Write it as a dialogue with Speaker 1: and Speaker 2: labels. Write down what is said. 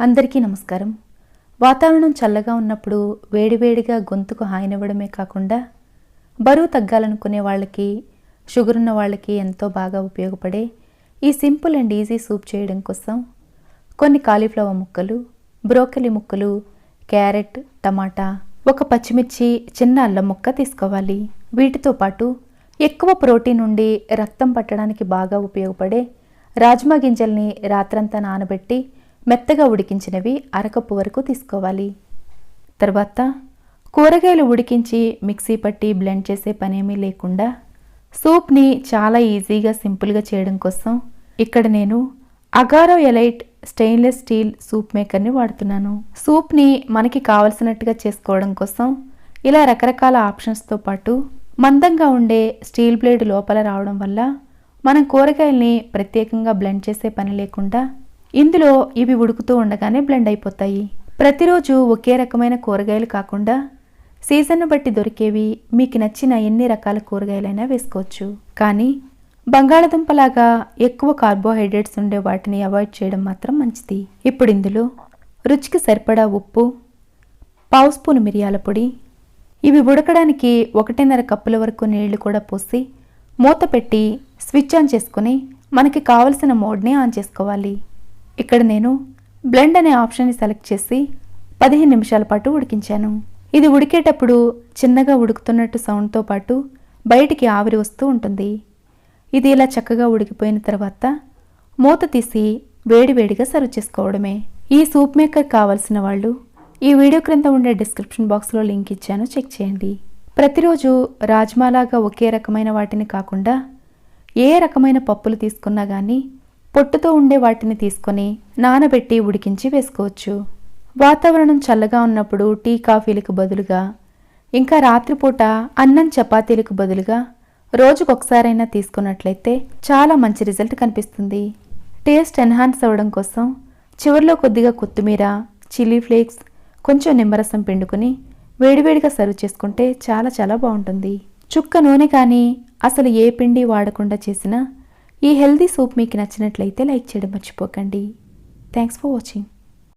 Speaker 1: అందరికీ నమస్కారం. వాతావరణం చల్లగా ఉన్నప్పుడు వేడివేడిగా గొంతుకు హాయినివ్వడమే కాకుండా బరువు తగ్గాలనుకునే వాళ్ళకి షుగర్ ఉన్న వాళ్ళకి ఎంతో బాగా ఉపయోగపడే ఈ సింపుల్ అండ్ ఈజీ సూప్ చేయడం కోసం కొన్ని కాలీఫ్లవర్ ముక్కలు బ్రోకలి ముక్కలు క్యారెట్ టమాటా ఒక పచ్చిమిర్చి చిన్న అల్లం ముక్క తీసుకోవాలి. వీటితో పాటు ఎక్కువ ప్రోటీన్ ఉండి రక్తం పట్టడానికి బాగా ఉపయోగపడే రాజ్మా గింజల్ని రాత్రంతా నానబెట్టి మెత్తగా ఉడికించినవి అరకప్పు వరకు తీసుకోవాలి. తర్వాత కూరగాయలు ఉడికించి మిక్సీ పట్టి బ్లెండ్ చేసే పనేమీ లేకుండా సూప్ని చాలా ఈజీగా సింపుల్గా చేయడం కోసం ఇక్కడ నేను Agaro elite stainless steel soup మేకర్ని వాడుతున్నాను. సూప్ని మనకి కావలసినట్టుగా చేసుకోవడం కోసం ఇలా రకరకాల ఆప్షన్స్తో పాటు మందంగా ఉండే స్టీల్ బ్లేడ్ లోపల రావడం వల్ల మనం కూరగాయల్ని ప్రత్యేకంగా బ్లెండ్ చేసే పని లేకుండా ఇందులో ఇవి ఉడుకుతూ ఉండగానే బ్లెండ్ అయిపోతాయి. ప్రతిరోజు ఒకే రకమైన కూరగాయలు కాకుండా సీజన్ను బట్టి దొరికేవి మీకు నచ్చిన ఎన్ని రకాల కూరగాయలైనా వేసుకోవచ్చు. కానీ బంగాళదుంపలాగా ఎక్కువ కార్బోహైడ్రేట్స్ ఉండే వాటిని అవాయిడ్ చేయడం మాత్రం మంచిది. ఇప్పుడు ఇందులో రుచికి సరిపడా ఉప్పు పావు స్పూన్ మిరియాల పొడి ఇవి ఉడకడానికి ఒకటిన్నర కప్పుల వరకు నీళ్ళు కూడా పోసి మూత పెట్టి స్విచ్ ఆన్ చేసుకుని మనకి కావలసిన మోడ్ని ఆన్ చేసుకోవాలి. ఇక్కడ నేను బ్లెండ్ అనే ఆప్షన్ని సెలెక్ట్ చేసి పదిహేను నిమిషాల పాటు ఉడికించాను. ఇది ఉడికేటప్పుడు చిన్నగా ఉడుకుతున్నట్టు సౌండ్తో పాటు బయటికి ఆవిరి వస్తూ ఉంటుంది. ఇది ఇలా చక్కగా ఉడికిపోయిన తర్వాత మూత తీసి వేడివేడిగా సర్వ్ చేసుకోవడమే. ఈ సూప్ మేకర్ కావాల్సిన వాళ్ళు ఈ వీడియో క్రింద ఉండే డిస్క్రిప్షన్ బాక్స్లో లింక్ ఇచ్చాను చెక్ చేయండి. ప్రతిరోజు రాజ్మాలాగా ఒకే రకమైన వాటిని కాకుండా ఏ రకమైన పప్పులు తీసుకున్నా కానీ పొట్టుతో ఉండే వాటిని తీసుకొని నానబెట్టి ఉడికించి వేసుకోవచ్చు. వాతావరణం చల్లగా ఉన్నప్పుడు టీ కాఫీలకు బదులుగా ఇంకా రాత్రిపూట అన్నం చపాతీలకు బదులుగా రోజుకొకసారైనా తీసుకున్నట్లయితే చాలా మంచి రిజల్ట్ కనిపిస్తుంది. టేస్ట్ ఎన్హాన్స్ అవ్వడం కోసం చివరిలో కొద్దిగా కొత్తిమీర చిల్లీ ఫ్లేక్స్ కొంచెం నిమ్మరసం పిండుకొని వేడివేడిగా సర్వ్ చేసుకుంటే చాలా చాలా బాగుంటుంది. చుక్క నూనె కానీ అసలు ఏ పిండి వాడకుండా చేసినా ఈ హెల్దీ సూప్ మీకు నచ్చినట్లయితే లైక్ చేయడం మర్చిపోకండి. Thanks for watching